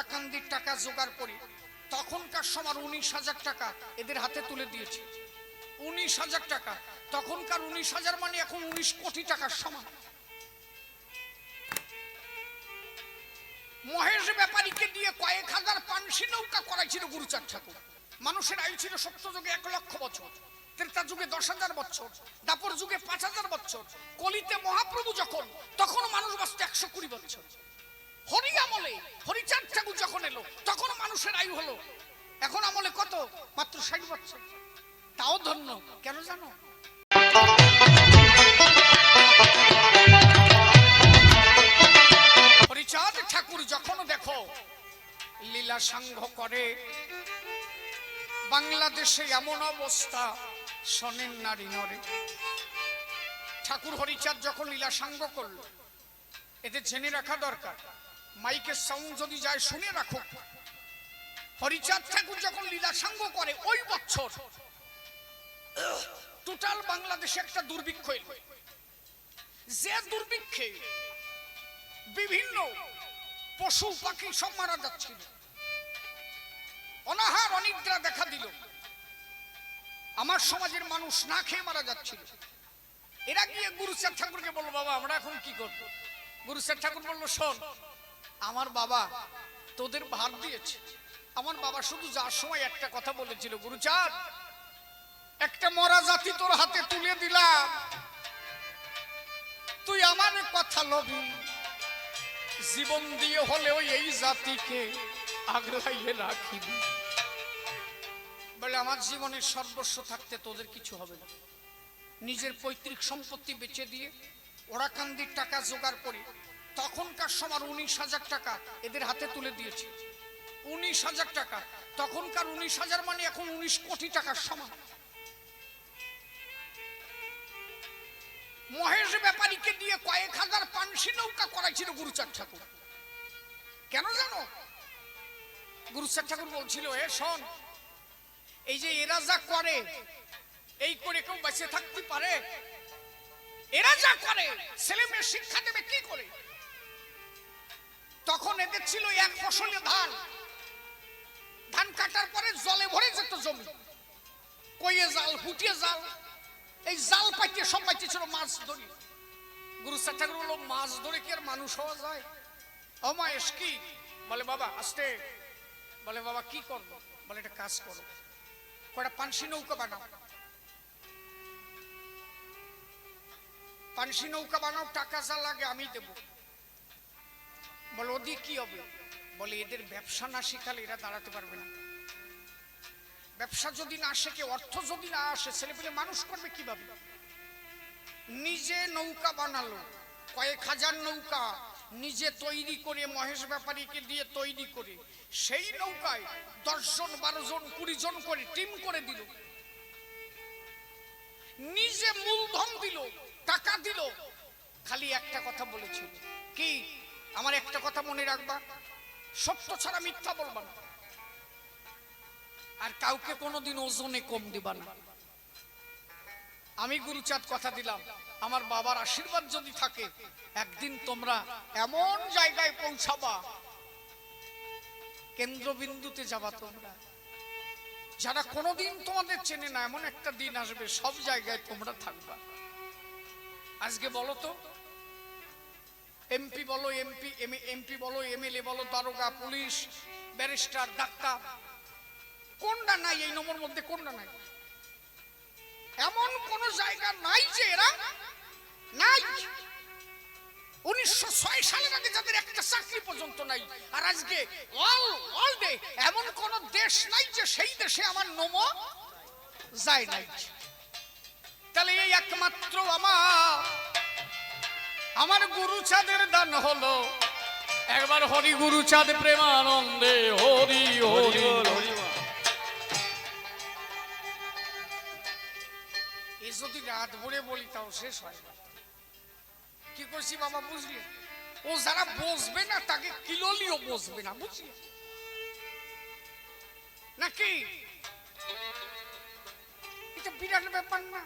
ওরাকান্দির টাকা জোগাড় করি। তখনকার সময় উনিশ হাজার টাকা এদের হাতে তুলে দিয়েছে। উনিশ হাজার টাকা। তখনকার উনিশ হাজার মানে এখন উনিশ কোটি টাকার সমান। মহেশ ব্যাপারীকে দিয়ে কয়েক হাজার পানসি নৌকা করাইছিল গুরুচাঁদ ঠাকুর। মানুষের আয়ু ছিল সত্য যুগে এক লক্ষ বছর, ত্রেতা যুগে দশ হাজার বছর, দাপর যুগে পাঁচ হাজার বছর, কলিতে মহাপ্রভু যখন, তখন মানুষ বাঁচত একশো কুড়ি বছর। হরি আমলে হরিচাঁদ ঠাকুর যখন এলো, তখন মানুষের আয়ু হলো। এখন আমলে কত? মাত্র ষাট বছর তাও ধন্য, কেন জানো? হরিচাঁদ ঠাকুর যখন দেখো, লীলা সাঙ্গ করে, বাংলাদেশে এমন অবস্থা শোনেন নারী নরে। ঠাকুর হরিচাঁদ যখন লীলা সাঙ্গ করল, এদের জেনে রাখা দরকার। মাইকের সাউন্ড যদি যায়, শুনে রাখো। হরিচাঁদ ঠাকুর যখন লীলা সাঙ্গ করে, ওই বছর টোটাল বাংলাদেশে একটা দুর্ভিক্ষ এলো। যে দুর্ভিক্ষে বিভিন্ন পশু পাখি সব মারা যাচ্ছিল। অনাহার, অনিদ্রা দেখা দিল। আমার সমাজের মানুষ না খেয়ে মারা যাচ্ছিল। এরা গিয়ে গুরুচাঁদ ঠাকুরকে বলল, বাবা, আমরা এখন কি করব? গুরুচাঁদ ঠাকুর বলল, শোন আমার বাবা তোদের ভার দিয়েছে। আমার বাবা শুধু যার সময় একটা কথা বলেছিল, গুরুচাঁদ, একটা মরা জাতি তোর হাতে তুলে দিলাম। তুই আমার কথা লবি। জীবন দিয়ে হলেও এই জাতিকে আগ্রহাইয়ে রাখিবি। বলে, আমার জীবনের সর্বস্ব থাকতে তোদের কিছু হবে না। নিজের পৈতৃক সম্পত্তি বেচে দিয়ে ওরাকান্দির টাকা জোগাড় করে তখনকার সময় উনিশ হাজার টাকা এদের হাতে তুলে দিয়েছে। উনিশ হাজার টাকা। তখনকার উনিশ হাজার মানে এখন উনিশ কোটি টাকার সমান। মহেশ ব্যাপারীকে দিয়ে কয়েক হাজার পানসি নৌকা করাইছিল গুরুচাঁদ ঠাকুর। কেন জানো? গুরুচাঁদ ঠাকুর বলছিল, এ, শোন, এই যে এরা যা করে, এই করে কেউ বেঁচে থাকতে পারে? এরা যা করে, ছেলে মেয়ে শিক্ষা দেবে কি করে? তখন এদের ছিল এক ফসলে ধান। ধান কাটার পরে জলে ভরে যেত জমি। কইয়ে জাল, ফুটিয়ে জাল, এই জাল পাইতে সব পাইতে ছিল মাছ ধরি। গুরু ঠাকুর বলল মাছ ধরে কি আর মানুষ হওয়া যায়? অমায়েশ কি? বলে, বাবা, আস্তে। বলে, বাবা, কি করব? বলে এটা কাজ করো। কয়টা পানসি নৌকা বানাও। পানসি নৌকা বানাও, টাকা যা লাগে আমি দেব। বলে ওদি কি হবে? বলে, এদের ব্যবসা না শিখালে এরা দাঁড়াতে পারবে না। ব্যবসা যদি না শেখে, অর্থ যদি না আসে, ছেলেপেলে মানুষ করবে কীভাবে? নিজে নৌকা বানালো, কয়েক হাজার নৌকা নিজে তৈরি করে, মহেশ ব্যাপারীকে দিয়ে তৈরি করে, সেই নৌকায় দশজন বারো জন কুড়ি জন করে টিম করে দিল। নিজে মূলধন দিল, টাকা দিল। খালি একটা কথা বলেছিল কি? আমার একটা কথা মনে রাখবা। সত্য ছাড়া মিথ্যা বলবা না। আর কাউকে কোনোদিন ওজনে কম দিবা না। আমি গুরুচাঁদ কথা দিলাম, আমার বাবার আশীর্বাদ যদি থাকে, একদিন তোমরা এমন জায়গায় পৌঁছাবা। কেন্দ্রবিন্দুতে যাবা তোমরা। যারা কোনোদিন তোমাদের চেনে না, এমন একটা দিন আসবে, সব জায়গায় তোমরা থাকবা। আজকে বলো তো এমপি বলো এমপি এম এমপি বলো এমএলএ বলো, দারোগা, পুলিশ, ব্যারিস্টার, ডাক্তার। কোনটা নাই? এই নম্বর মধ্যে কোনটা নাই? এমন কোন জায়গা নাই যে এরা নাই। উনিশশো ছয় সালের আগে যাদের একটা চাকরি পর্যন্ত নাই, আর আজকে অল অল ডে এমন কোন দেশ নাই যে সেই দেশে আমার নমো যায় নাই। তাহলে এই একমাত্র আমার আমার গুরু চাঁদের দান হলো। একবার হরি গুরুচাঁদ প্রেমানন্দে, হরি হরি। যদি রাত ভরে বলি, তাও শেষ হয় কি করছি বাবা, বুঝলি? ও যারা বসবে না, তাকে কিলোলিও বসবে না, বুঝলি? নাকি? এটা বিরাট ব্যাপার না,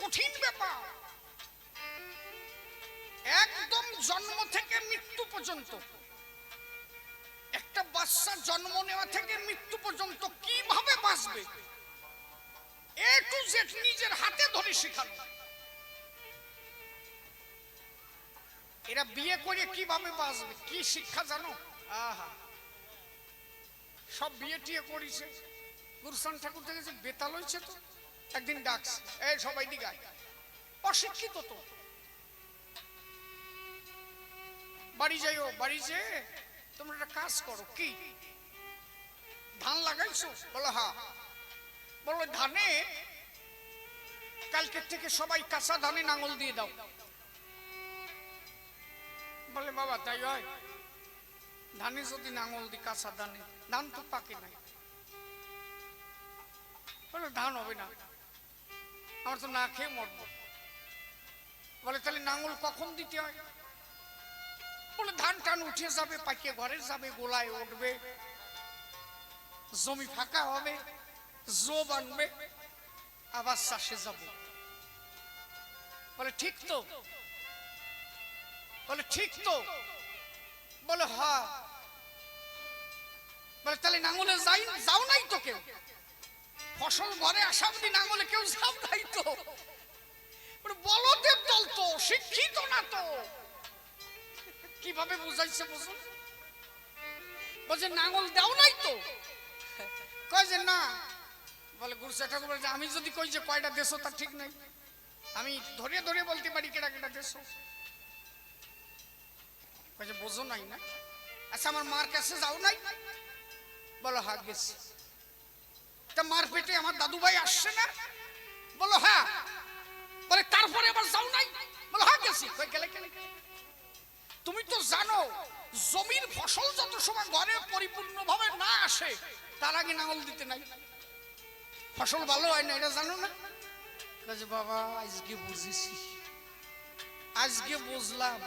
কঠিন ব্যাপার। একদম জন্ম থেকে মৃত্যু পর্যন্ত। একটা বাচ্চা জন্ম নেওয়া থেকে মৃত্যু পর্যন্ত কীভাবে বাঁচবে? এ টু জেড নিজের হাতে ধরে শেখানো। এরা বিয়ে করে কীভাবে বাঁচবে? কি শিক্ষা জানো? আহা। সব বিয়ে টিয়ে করেছে। গুরুস্থান ঠাকুর থেকে যে বেতাল হয়েছে তো। একদিন ডাকছে এই সবাই দিকে অশিক্ষিত তো। বাড়ি যাইও, বাড়ি যে তোমরা একটা কাজ করো, কি? ধান লাগাইছো? বলো হ্যাঁ বলো, ধানে কালকের থেকে সবাই কাঁচা ধানে নাঙল দিয়ে দাও। বলে, বাবা, তাই হয়। ধানে যদি নাঙল দি কাঁচা ধানে, ধান তো পাকে নাই বলে, ধান হবে না। আমার তো না খেয়ে মরবো। বলে, তাহলে নাঙল কখন দিতে হয়? বলে ধান টান উঠে যাবে পাকিয়ে ঘরে যাবে গোলায় উঠবে। জমি ফাঁকা হবে জো বানবে আবার চাষে যাব। বলে ঠিক তো। বলে ঠিক তো। বলে হ্যাঁ বলে তাহলে নাঙলে যাই যাও নাই তো কেউ? ফসল ঘরে আসা অব্দি নাঙলে কেউ যাও নাই তো? বলে, বলদের দল তো শিক্ষিত না তো। কীভাবে বুঝাইছে বুঝুন বলছে নাঙল দাও নাই তো। কয় যে না। বলে গুরু ঠাকুর বলে যে, আমি যদি কই যে কয়টা দেশো তা ঠিক নাই। আমি ধরে ধরে বলতে পারি কেটা কেটা দেশো কয় যে বোঝো নাই না? আচ্ছা আমার মার কাছে যাও নাই? বলো হ্যাঁ গেছি। তা মার পেটে আমার দাদু ভাই আসছে না? বলো হ্যাঁ। বলে তারপরে আবার যাও নাই? বলো হ্যাঁ গেছি। কই গেলে গেলে তুমি তো জানো, জমির ফসল যত সময় ঘরে পরিপূর্ণভাবে না আসে, তার আগে নাঙল দিতে নাই। ফসল ভালো হয় না, এটা জানো না? বাবা, আজকে বুঝেছি। আজকে বুঝলাম,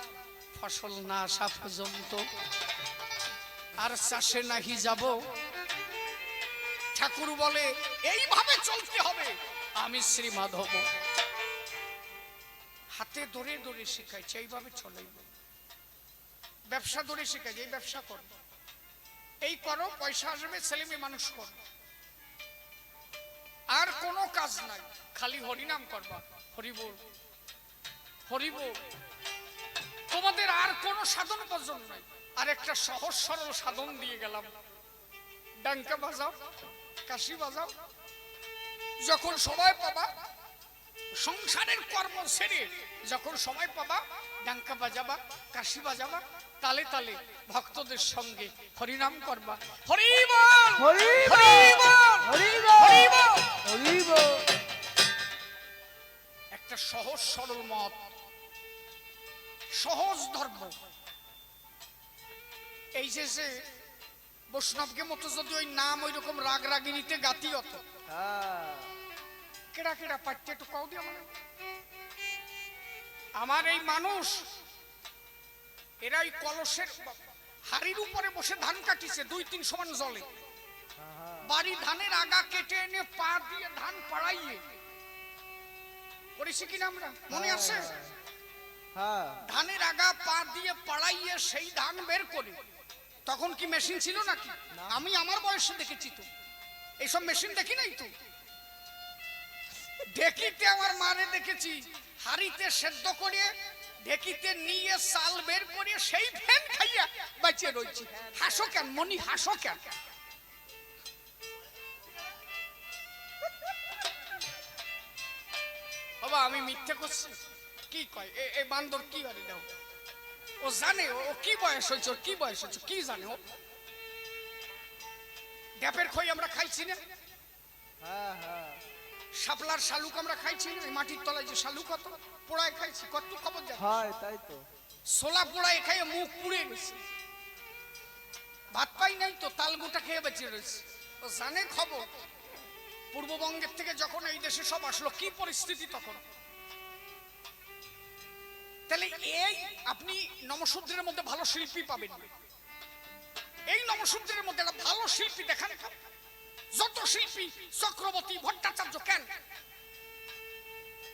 ফসল না আসা পর্যন্ত আর চাষে নাহি যাব। ঠাকুর বলে, এইভাবে চলতে হবে। আমি শ্রী মাধব হাতে ধরে ধরে শেখাইছে, এইভাবে চলাইব। ব্যবসা ধরে শেখাইছে এই ব্যবসা করো। এই করো, পয়সা আসবে ছেলে মেয়ে মানুষ করো। আর কোনো কাজ নাই। খালি হরিনাম করবা। হরিবোল। হরিবোল। তোমাদের আর কোনো সাধন ভজন নাই। আর একটা সহজ সরল সাধন দিয়ে গেলাম। ডাঙ্কা বাজাও, কাশি বাজাও। যখন সময় পাবা, সংসারের কর্ম সেরে যখন সময় পাবা, ডাঙ্কা বাজাবা, কাশি বাজাবা তালে তালে ভক্তদের সঙ্গে হরিনাম করবা। একটা সহজ সরল মত সহজ ধর্ম। এই যে যে বৈষ্ণবকে মতো যদি ওই নাম ওই রকম রাগ রাগিনীতে গাতি অত কেডা কেডা পাচ্ছে একটু কাউ দিয়ে আমার এই মানুষ এরা ওই কলসের হাড়ির উপরে বসে ধান কাটিছে দুই তিন সমান জলে। বাড়ি ধানের আগা কেটে এনে পা দিয়ে ধান পাড়াইয়ে। করেছি কিনা আমরা? মনে আছে? হ্যাঁ। ধানের আগা পা দিয়ে পাড়াইয়ে সেই ধান বের করে। তখন কি মেশিন ছিল নাকি? আমি আমার বয়সে দেখেছি তো। এইসব মেশিন দেখি নাই তো? ঢেকিতে আমার মারে দেখেছি হাড়িতে সেদ্ধ করে ঢেকিতে নিয়ে সাল বের করে সেই ফ্যান খাইয়া বাঁচিয়ে রয়েছে হাসো কেন, মনি, হাসো কেন? বাবা, আমি মিথ্যে করছি? কি কয়? এ- বান্দর কি করে দাও? ও জানে, ও কি বয়স হয়েছে কি বয়স হয়েছে, কি জানে ও? ড্যাপের খই আমরা খাইছি না? হ্যাঁ হ্যাঁ। শাপলার শালুক আমরা খাইছি না মাটির তলায় যে শালুক কত পোড়ায় খাইছি কত খবর জানি হয় তাই তো। সোলা পোড়ায় খাইয়ে মুখ পুড়ে গেছে। ভাত পাই নাই তো তালগুটা খেয়ে বেঁচে রয়েছে। ও জানে খবর? পূর্ববঙ্গের থেকে যখন এই দেশে সব আসলো কি পরিস্থিতি তখন? তাহলে এই আপনি নমশূদ্রের মধ্যে ভালো শিল্পী পাবেন এই নমশূদ্রের মধ্যে একটা ভালো শিল্পী দেখান যত শিল্পী, চক্রবর্তী, ভট্টাচার্য কেন?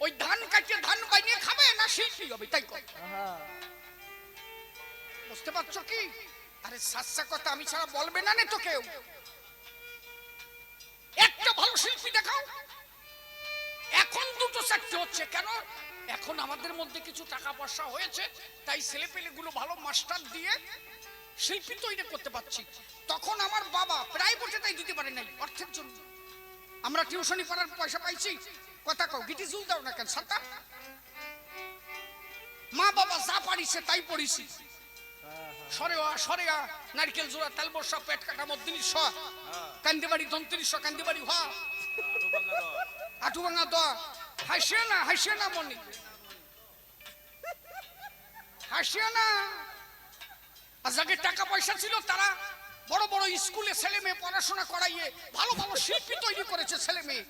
ওই ধান কাটিয়ে ধান বাইনিয়ে খাবে না শিল্পী হবে, তাই বুঝতে পারছ কি? আরে সাচ্চা কথা আমি ছাড়া বলবে না নে তো কেউ। একটা ভালো শিল্পী দেখাও। এখন দুটো চারটে হচ্ছে, কেন? এখন আমাদের মধ্যে কিছু টাকা পয়সা হয়েছে, তাই ছেলে গুলো ভালো মাস্টার দিয়ে শিল্পী তৈরি করতে পারছি। তখন আমার বাবা প্রায় বসে তাই দিতে পারে নাই, অর্থের জন্য। আমরা টিউশনি পড়ার পয়সা পাইছি। কথা কও, গিটি জুল দাও না কেন, সাতা? মা বাবা যা পারিছে তাই পড়িছি। সরে সরে নারকেল জোড়া, তেল বর্ষা, পেট কাটা মদ্দিনী স। কান্দিবাড়ি দন্তিনী স, কান্দিবাড়ি হ। আটু ভাঙা দ। হাসিয়ে না হাসিয়ে না মনি। হাসিয়ে না। আর যাদের টাকা পয়সা ছিল, তারা বড় বড় স্কুলে ছেলে মেয়ে পড়াশোনা করাইয়ে ভালো ভালো শিল্পী তৈরি করেছে ছেলে মেয়ে।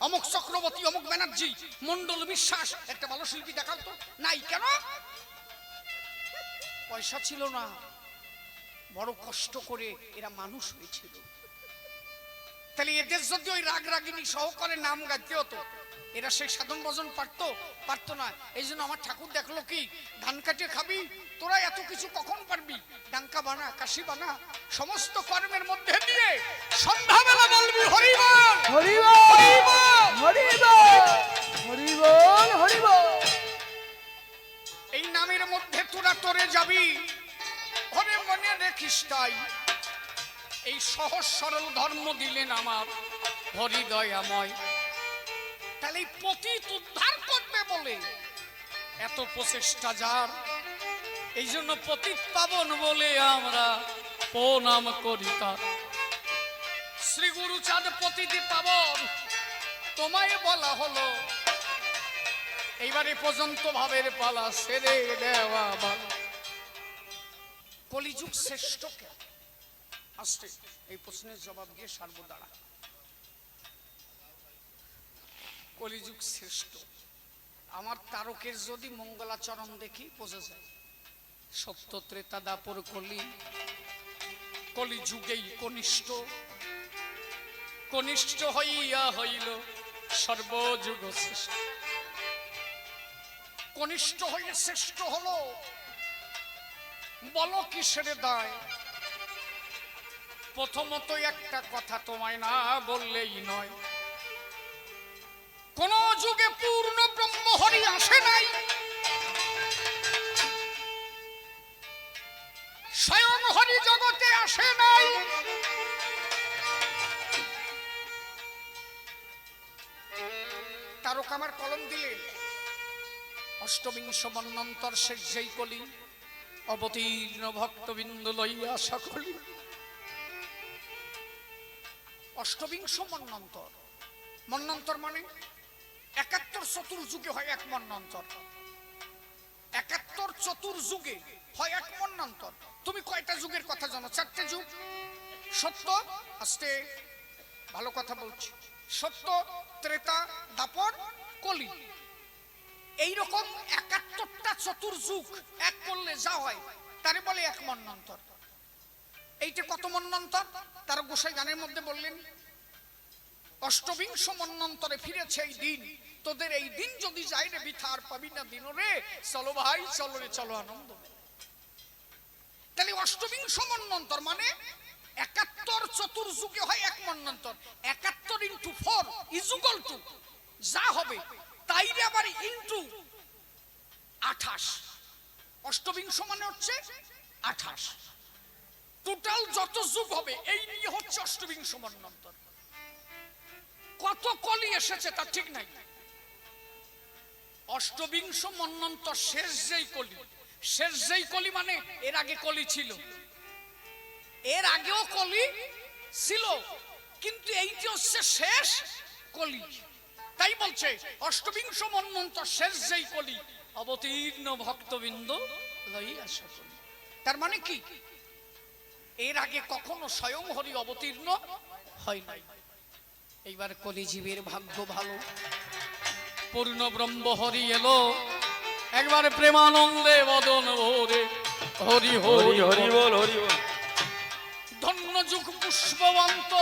অমুক চক্রবর্তী, অমুক ব্যানার্জি মন্ডল বিশ্বাস, একটা ভালো শিল্পী দেখাও তো। নাই কেন? পয়সা ছিল না। বড় কষ্ট করে এরা মানুষ হয়েছিল। তাহলে এদের যদি ওই রাগ রাগিনী সহকারে নাম গাইতে হতো এরা সেই সাধন ভজন পারতো? পারতো না। এই জন্য আমার ঠাকুর দেখল কি? ধান কাটিয়ে খাবি? তোরা এত কিছু কখন পারবি? ডাঙ্কা বানা কাশি বানা সমস্ত কর্মের মধ্যে দিয়ে সন্ধ্যাবেলা বলবি হরিবল! হরিবল! হরিবল! হরিবল! হরিবল এই নামের মধ্যে তোরা তোরে যাবি। ওরে মনে রেখিস তাই। এই সহজ সরল ধর্ম দিলেন আমার হরিদয়াময় তাহলে এই পতিত উদ্ধার করবে বলে। এত প্রচেষ্টা যার, এই জন্য পতিত পাবন বলে আমরা প্রণাম করি তার। শ্রী গুরু চাঁদ পতিতি পাবন তোমায় বলা হলো। এইবারে পর্যন্ত ভাবের পালা সেরে দেওয়া ভালো। কলিযুগ শ্রেষ্ঠ কে আসছে এই প্রশ্নের জবাব দিয়ে সার্বদারা কলিযুগ শ্রেষ্ঠ। আমার তারকের যদি মঙ্গলাচরণ দেখি, বোঝা যায়। সত্য ত্রেতা দাপর কলি কলি যুগেই কনিষ্ঠ। কনিষ্ঠ হইয়া হইল সর্বযুগ শ্রেষ্ঠ কনিষ্ঠ হয়ে শ্রেষ্ঠ হলো, বলো কিসের দায়? প্রথমত একটা কথা তোমায় না বললেই নয় কোন যুগে পূর্ণ ব্রহ্ম হরি আসে নাই। স্বয়ং হরি জগতে আসে নাই। তারক আমার কলম দিলেন। অষ্টবিংশ মন্নন্তর শেষ যেই কলি, অবতীর্ণ ভক্তবিন্দু লইয়া সকলি অষ্টবিংশ মন্নন্তর মন্নন্তর মানে একাত্তর চতুর্যুগে হয় এক মন্নন্তর। একাত্তর চতুর্যুগে হয় এক মন্নন্তর। তুমি কয়টা যুগের কথা জানো? চারটে যুগ। সত্য আস্তে ভালো কথা বলছি। সত্য, ত্রেতা, দাপর, কলি। এইরকম একাত্তরটা চতুর্যুগ এক করলে যা হয়, তারে বলে এক মন্নন্তর। এইটা কত মন্নন্তর? তার গোসাই গানের মধ্যে বললেন, অষ্টবিংশ মন্নন্তরে ফিরেছে এই দিন। তোদের এই দিন যদি যাই রে বিথা, আর পাবি না দিন রে। চলো ভাই, চলো রে, চলো আনন্দ। তাহলে অষ্টবিংশ মন্নন্তর মানে একাত্তর চতুর্যুগে হয় এক মন্নন্তর একাত্তর ইন্টু ফোর ইজুগল টু যা হবে তাইরে আবার ইন্টু আঠাশ। অষ্টবিংশ মানে হচ্ছে আঠাশ। টোটাল যত যুগ হবে, এই নিয়ে হচ্ছে অষ্টবিংশ মন্নন্তর কত কলি এসেছে তা ঠিক নাই। অষ্টবিংশ মন্নন্তর শেষ যেই কলি, শেষ যেই কলি মানে এর আগে কলি ছিল। এর আগেও কলি ছিল, কিন্তু এইটি হচ্ছে শেষ কলি। তাই বলছে, অষ্টবিংশ মন্মন্ত শেষ যেই কলি, অবতীর্ণ ভক্তবৃন্দ তার মানে কি? এর আগে কখনো স্বয়ং হরি অবতীর্ণ হয় নাই। এইবার কলিজীবের ভাগ্য ভালো। পূর্ণ ব্রহ্ম হরি এলো। একবার প্রেমানন্দে বদন ভরে। হরি হরি হরি বল। হরি বল। ধন্য যুগ পুষ্পবন্ত।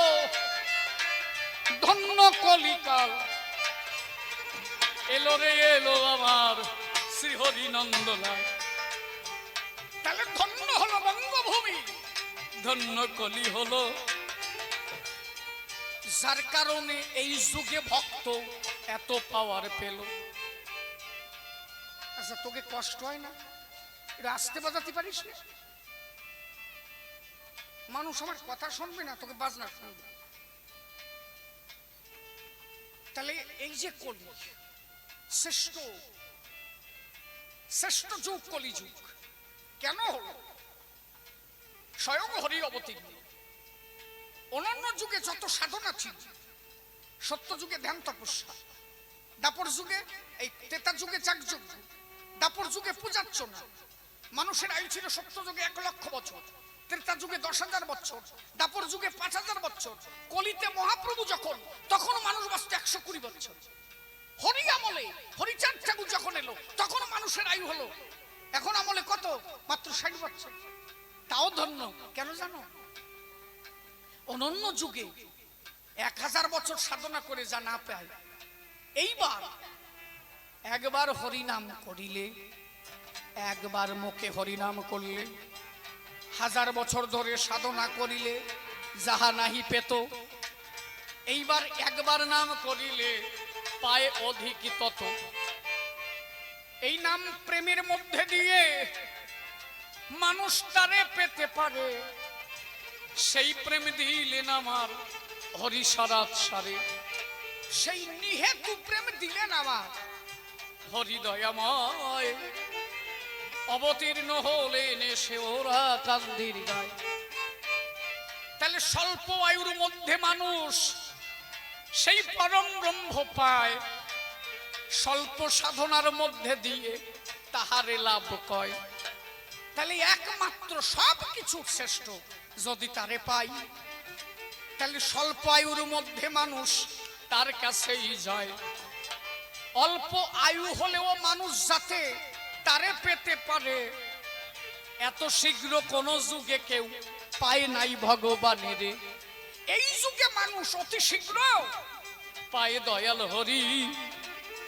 ধন্য কলিকাল। এলো রে এলো আমার শ্রী হরি নন্দলাল। তাহলে ধন্য হলো বঙ্গভূমি। ধন্য কলি হলো। যার কারণে এই যুগে ভক্ত এত পাওয়ার পেল। আচ্ছা তোকে কষ্ট হয় না? এটা আসতে বাজাতে পারিস না? মানুষ আমার কথা শুনবে না, তোকে বাজনা শুনবে। তাহলে এই যে কলি শ্রেষ্ঠ শ্রেষ্ঠ যুগ কলি যুগ কেন হলো? স্বয়ং হরি অবতীর্ণ। অনন্য যুগে যত সাধনা ছিল, সত্য যুগে ধ্যান তপস্যা। দাপর যুগে, এই তেতা যুগে চাকযজ্ঞ দাপর যুগে পূজার্চনা মানুষের আয়ু ছিল সত্য যুগে এক লক্ষ বছর, ত্রেতা যুগে দশ হাজার বছর, দাপর যুগে পাঁচ হাজার বছর। কলিতে মহাপ্রভু যখন, তখন মানুষ বাঁচত একশো কুড়ি বছর। হরি আমলে, হরিচাঁদ ঠাকুর যখন এলো, তখন মানুষের আয়ু হলো, এখন আমলে কত? মাত্র ষাট বছর। তাও ধন্য, কেন জানো? অনন্য যুগে এক হাজার বছর সাধনা করে যা না পায় এইবার একবার হরিনাম করিলে, একবার মুখে হরিনাম করলে, হাজার বছর ধরে সাধনা করিলে, যাহা নাহি পেত, এইবার একবার নাম করিলে পায় অধিক তত। এই নাম প্রেমের মধ্যে দিয়ে মানুষ তারে পেতে পারে, সেই প্রেম দিলেন আমার হরিসারাত সারে। সেই নিহেতু প্রেম দিলেন আমার। হরিদয়াময় অবতীর্ণ হলেন এসে ওরা কান্দির গায়। তাহলে স্বল্প আয়ুর মধ্যে মানুষ সেই পরম ব্রহ্ম পায়, স্বল্প সাধনার মধ্যে দিয়ে তাহারে লাভ কয়। তাহলে একমাত্র সব কিছু শ্রেষ্ঠ যদি তারে পাই, তাহলে স্বল্প আয়ুর মধ্যে মানুষ তার কাছেই যায়। অল্প আয়ু হলেও মানুষ যাতে তারে পেতে পারে এত শীঘ্র কোন যুগে কেউ পায় নাই ভগবানের। এই যুগে মানুষ অতি শীঘ্র পায় দয়াল হরি।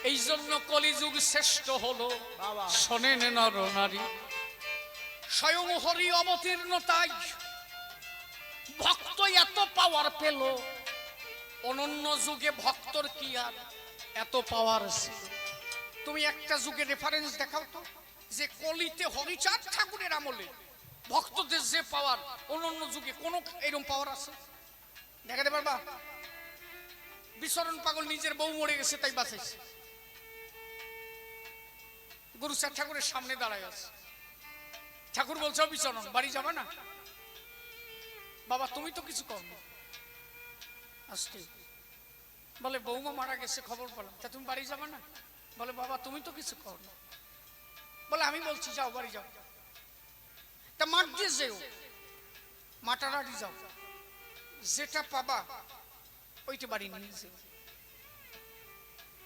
এই জন্য কলিযুগ শ্রেষ্ঠ হলো বাবা। শোনেন নর নারী স্বয়ং হরি অবতীর্ণ তাই ভক্ত এত পাওয়ার পেল অনন্য যুগে ভক্তর কি আর? এত পাওয়ার আছে। তুমি একটা যুগে রেফারেন্স দেখাও তো, যে কলিতে হরিচাঁদ ঠাকুরের আমলে ভক্তদের যে পাওয়ার অনন্য যুগে কোন এরকম পাওয়ার আছে? দেখাতে পারবা? বিচরণ পাগল নিজের বউ মরে গেছে, তাই বাঁচাইছে। গুরুচাঁদ ঠাকুরের সামনে দাঁড়ায় আছে। ঠাকুর বলছে বিচরণ, বাড়ি যাবে না? বাবা, তুমি তো কিছু কর আজকে বলে, বৌমা মারা গেছে, খবর পেলাম। তা তুমি বাড়ি যাবে না? বলে, বাবা, তুমি তো কিছু কর না। বলে, আমি বলছি, যাও, বাড়ি যাও। তা মাঠ দিয়ে যেও। মাটারাটি যাও। যেটা পাবা, ওইটা বাড়ি নিয়ে যেও।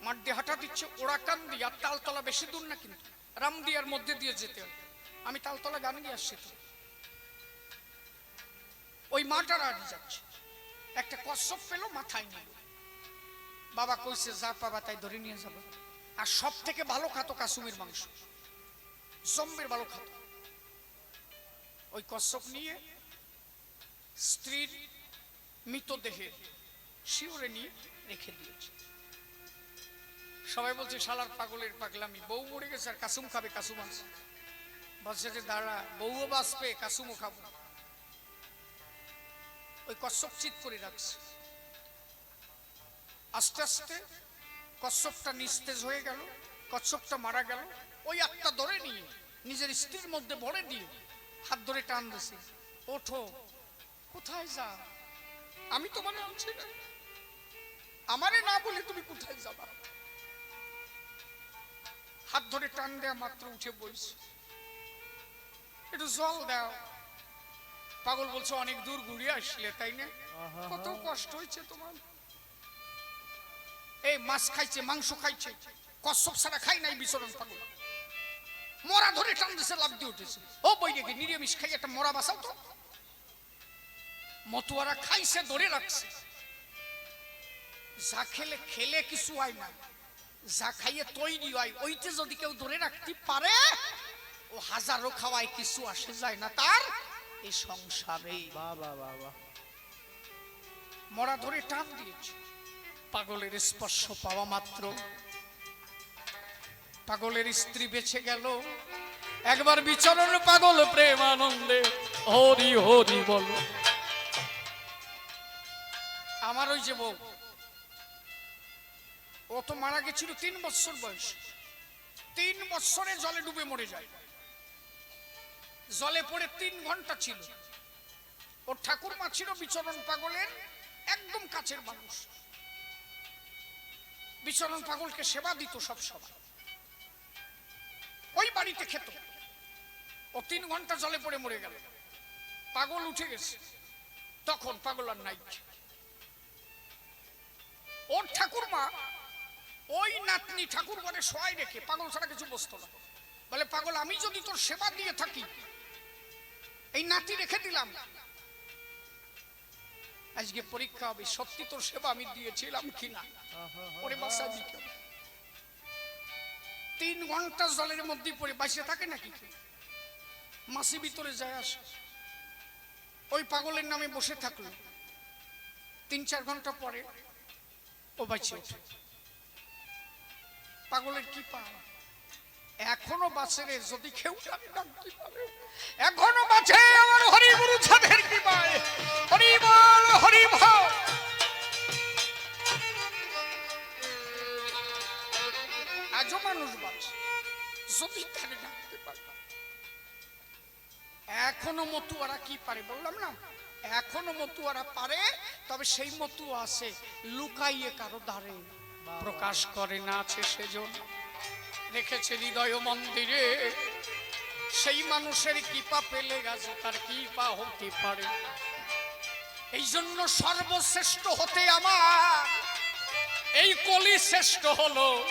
মাঠ দিয়ে হাঁটা দিচ্ছে ওরাকান দিয়ে, আর তালতলা বেশি দূর না কিন্তু রামদিয়ার মধ্যে দিয়ে যেতে হয়। আমি তালতলা গান গিয়ে আসছি ওই মাটার আড়ি যাচ্ছে। একটা কচ্ছপ পেল, মাথায় নিল। বাবা কইছে, যা পাবা তাই ধরে নিয়ে যাব। আর সব থেকে ভালো খাতো কাসুমের মাংস। জম্বের ভালো খাতো ওই কচ্ছপ নিয়ে স্ত্রীর মৃতদেহের শিওরে নিয়ে রেখে দিয়েছে। সবাই বলছে, শালার পাগলের পাগলামি, বউ মরে গেছে আর কাসুম খাবে, কাসুম আছে বলছে যে, দাঁড়া, বউও বাঁচবে, কাসুমও খাব। ওই কচ্ছপ চিত করে রাখছে। আস্তে আস্তে কচ্ছপটা নিস্তেজ হয়ে গেল, কচ্ছপটা মারা গেল। ওই আত্মা ধরে নিয়ে, নিজের স্ত্রীর মধ্যে ভরে দিয়ে হাত ধরে টান দিছে ওঠো, কোথায় যা আমি তোমার আনছি না আমারে না বলে তুমি কোথায় যাবা? হাত ধরে টান দেয়া মাত্র উঠে বইছে। একটু জল দাও। পাগল বলছে অনেক দূর ঘুরে আসলে তাই না? কত কষ্ট হয়েছে তোমার। এই মাছ খাইছে মাংস খাইছে কচ্ছপ ছাড়া খাই নাই বিচরণ পাগল। মরা ধরে টান দিছে লাভ দিয়ে উঠেছে। ও বই দেখি নিরামিষ খাই একটা মরা বাসাও তো? মতুয়ারা খাইছে ধরে রাখছে। যা খেলে খেলে কিছু হয় না। যা খাইয়ে তৈরি হয় ওইতে যদি কেউ ধরে রাখতে পারে ও হাজারো খাওয়ায় কিছু আসে যায় না তার। এই সংসারে মরা ধরে টান দিয়েছে। পাগলের স্পর্শ পাওয়া মাত্র। পাগলের স্ত্রী বেঁচে গেল। একবার বিচরণ পাগল প্রেমানন্দে। হরি হরি বল। আমার ওই যে বউ ও তো মারা গেছিল তিন বছর বয়স। তিন বছরে জলে ডুবে মরে যায়। জলে পড়ে তিন ঘণ্টা ছিল। ওর ঠাকুরমা ছিল বিচরণ পাগলের একদম কাছের মানুষ। বিচরণ পাগলকে সেবা দিত সব সময়। ওই বাড়িতে খেত। ও তিন ঘণ্টা জলে পড়ে মরে গেল। পাগল উঠে গেছে। তখন পাগল আর নাই। ওর ঠাকুরমা ওই নাতনি ঠাকুর ঘরে শোয়াই রেখে পাগল ছাড়া কিছু বসতো না। বলে, পাগল, আমি যদি তোর সেবা দিয়ে থাকি এই নাতি রেখে দিলাম। আজকে পরীক্ষা হবে, সত্যি তোর সেবা আমি দিয়েছিলাম কিনা? ওরে বাসা তিন ঘণ্টা জলের মধ্যে পড়ে বাঁচিয়ে থাকে নাকি মাসি ভিতরে যায় আসে। ওই পাগলের নামে বসে থাকল। তিন চার ঘণ্টা পরে ও বাঁচিয়ে পাগলের কি পা এখনও বাঁচে রে, যদি কেউ এখনও বাঁচে আমার হরি গুরু ছাদের কি পায় হরি বল আজও মানুষ বাঁচে, যদি তারে ডাকতে পারে এখনও কি পারে বললাম না? এখনও মতুয়ারা পারে, তবে সেই মতু আছে লুকাইয়ে কারও দ্বারে প্রকাশ করে না আছে সেজন্য। রেখেছে হৃদয় মন্দিরে। সেই মানুষের কৃপা পেলে গেছে তার কৃপা হতে পারে। এই জন্য সর্বশ্রেষ্ঠ হতে আমার। এই কলি শ্রেষ্ঠ হলো।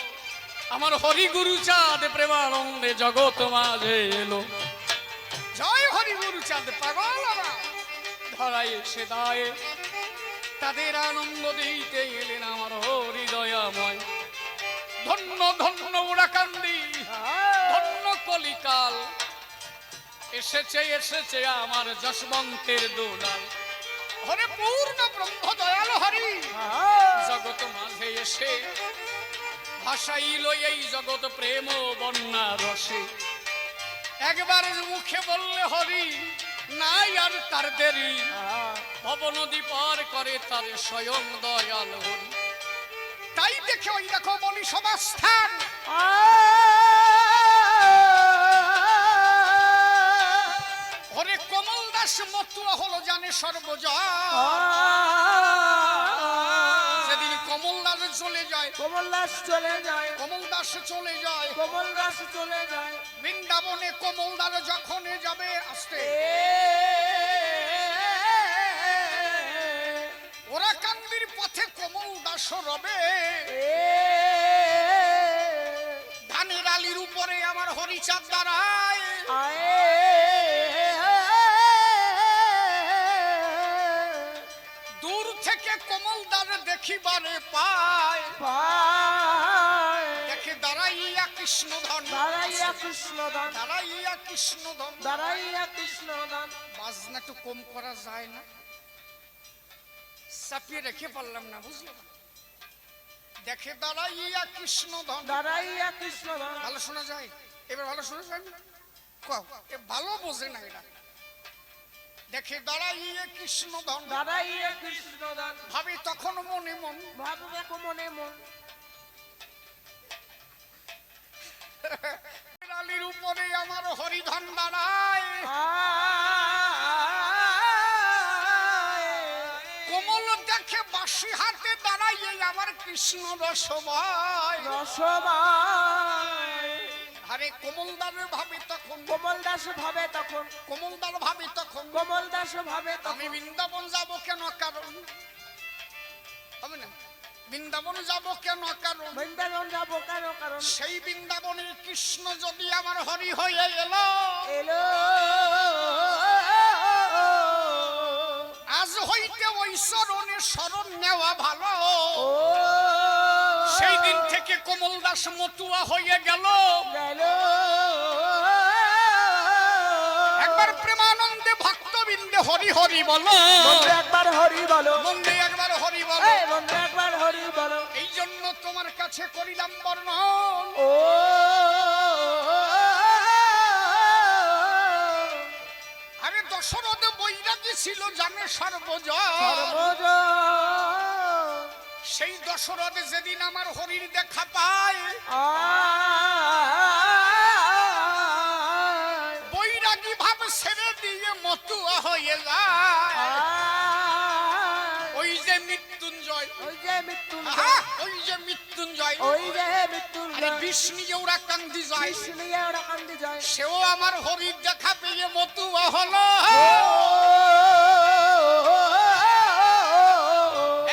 আমার হরিগুরু চাঁদ প্রেমানন্দে জগৎ মাঝে এলো। জয় হরিগুরু চাঁদ পাগল আমার। ধরায় এসে দায়ে। তাদের আনন্দ দিতে এলেন আমার হৃদয়াময়। ধন্য ধন্য উড়াকান্দি, ধন্য কলিকাল। এসেছে এসেছে আমার যশবন্তের দোলাল। হরে পূর্ণ ব্রহ্ম দয়াল হরি। জগৎ মাঝে এসে ভাসাইল এই জগৎ প্রেম বন্যা রসে। একবার মুখে বললে হরি, নাই আর তার দেরি। ভব নদী পার করে তার স্বয়ং দয়াল হরি। তাই দেখে ওই দেখো বলি সমাস্থান। হরে কমল দাস মতুয়া হলো জানে সর্বজয়। যেদিন কমল দাস চলে যায়। কমল দাস চলে যায়। কমল দাস চলে যায়। কমল দাস চলে যায়। বৃন্দাবনে কমল দাস যখন যাবে আসতে। কমল দাস রবে। ধানের আলির উপরে আমার হরিচাঁদ দাঁড়ায়। দূর থেকে কমল দার দেখিবারে পায়। দেখে দাঁড়াইয়া কৃষ্ণধন। দাঁড়াইয়া কৃষ্ণদান দাঁড়াইয়া কৃষ্ণধন। দাঁড়াইয়া কৃষ্ণদান বাজনা একটু কম করা যায় না। চাপিয়ে রেখে পারলাম না বুঝলে? দেখে দাঁড়াইয়া কৃষ্ণধন দাঁড়াইয়া কৃষ্ণদান ভালো শোনা যায়? এবার ভালো শোনা যায় না? কও, এ ভালো বোঝে না এরা। দেখে দাঁড়াইয়া কৃষ্ণধন দাঁড়াইয়া কৃষ্ণদান ভাবি তখন মনে মন। ভাববে মনে মন। আলির উপরে আমার হরিধন দাঁড়ায়। কোমল দেখে বাসি হাতে আমার কৃষ্ণ রসবায় রসমায়। আরে কোমলদার ভাবে তখন। কমল দাস ভাবে তখন। কোমলদার ভাবে তখন। কমল দাস ভাবে আমি বৃন্দাবন যাব কেন কারণ? হবে না? বৃন্দাবন যাব কেন কারণ? বৃন্দাবন যাব কেন কারণ? সেই বৃন্দাবনের কৃষ্ণ যদি আমার হরি হয়ে এলো। এলো। আজ হইতে ওই শরণে শরণ নেওয়া ভালো। সেই দিন থেকে কোমল দাস মতুয়া হয়ে গেল। একবার প্রেমানন্দে ভক্ত গোবিন্দে হরি হরি বলো। একবার হরি বলো। বন্দে একবার হরি বলো। এই একবার হরি বলো। এই জন্য তোমার কাছে করিলাম বর্ণন। ও। দশরথ বৈরাগী ছিল জানে সর্বজ সেই দশরথ যেদিন আমার হরির দেখা পায় বৈরাগী ভাব ছেড়ে দিয়ে মতুয়া হয়ে যায়। যে মৃত্যুঞ্জয়। ওই যে মৃত্যুঞ্জয়। ওই যে মৃত্যুঞ্জয়। বিষ ওরা কান্দি যায় কান্দি যায় সেও আমার হরির দেখা পেয়ে মতুয়া হলো।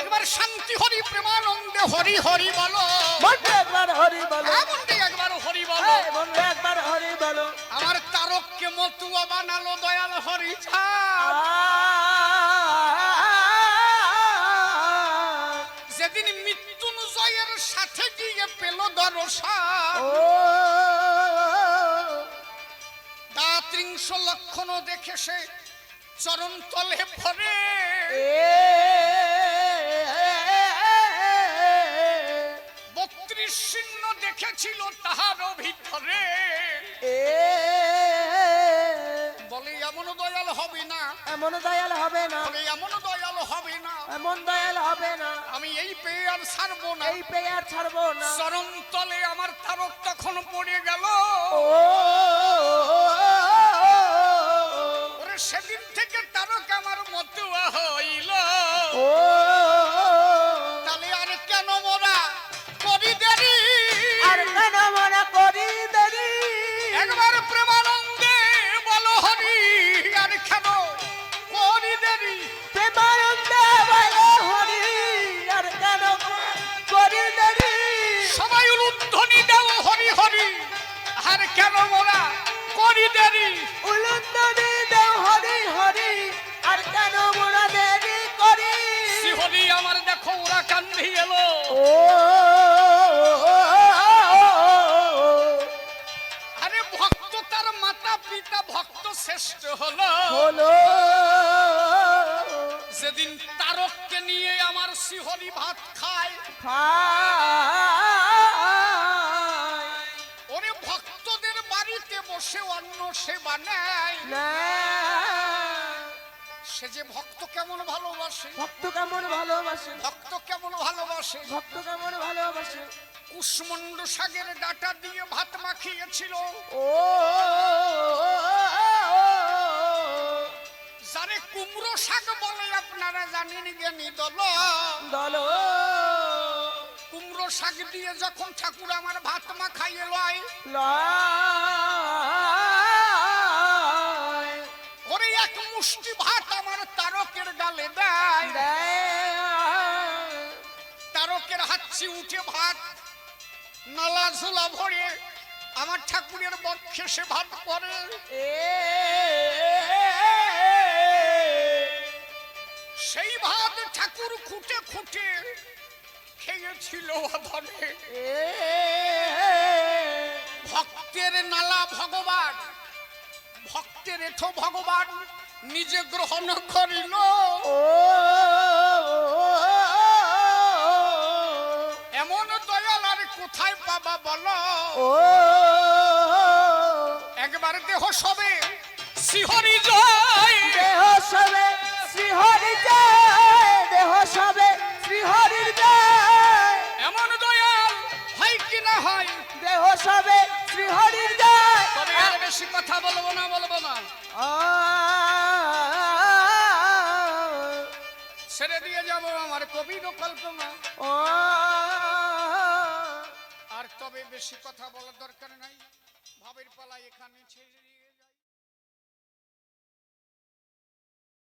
একবার শান্তি হরি প্রেমানন্দে হরি হরি বলো। বন্ধু একবার হরি বলো। হ্যাঁ একবার হরি বলো। একবার হরি বলো। আমার তারককে মতুয়া বানালো দয়াল হরি ছা পেল দর্শন দাত্রিংশ লক্ষণ দেখে সে চরণ তলে ভরে। বত্রিশ চিহ্ন দেখেছিল তাহার ভিতরে বলে এমন দয়াল হবে না। এমন দয়াল হবে না। বলে এমন দয়াল হবে না মন দয়াল হবে না আমি এই পেয়ে আর ছাড়বো না এই পেয়ার ছাড়বো না চরম তলে আমার তারক তখন পড়ে গেল ওরে সেদিন থেকে তারক আমার মতুয়া হইল ও করি দেরি। বাড়িতে বসে অন্ন সেবা নেয়। না। সে যে ভক্ত কেমন ভালোবাসে। ভক্ত কেমন ভালোবাসে। ভক্ত কেমন ভালোবাসে। ভক্ত কেমন ভালোবাসে। কুষ্মণ্ড শাকের ডাটা দিয়ে ভাত মাখিয়েছিল। ও। যারে কুমড়ো শাক বলে আপনারা জানেন জ্ঞানী দল। দল। কুমড়ো শাক দিয়ে যখন ঠাকুর আমার ভাত মাখাইয়ে লয় লয়। ওরে এক মুষ্টি ভাত আমার তারকের গালে দেয়। তারকের হাচ্ছি উঠে ভাত নালা ঝোলা ভরে আমার ঠাকুরের বক্ষে সে ভাত পরে। এ সেই ভাত ঠাকুর খুঁটে খুঁটে খেয়েছিল ধরে ভক্তের নালা ভগবান ভক্তের এঠো ভগবান নিজে গ্রহণ করিল। এমন দয়াল আর কোথায় পাবা বলো? একবার দেহ সবে শিহরি জয়। দেহ সবে শ্রীহরি জয়। হয়। দেহ সবে শ্রীহরির জয়। তবে আর বেশি কথা বলব না বলব না। ছেড়ে দিয়ে যাব আমার কবির কল্পনা। ও আর তবে বেশি কথা বলার দরকার নাই। ভাবের পালা এখানে ছেড়ে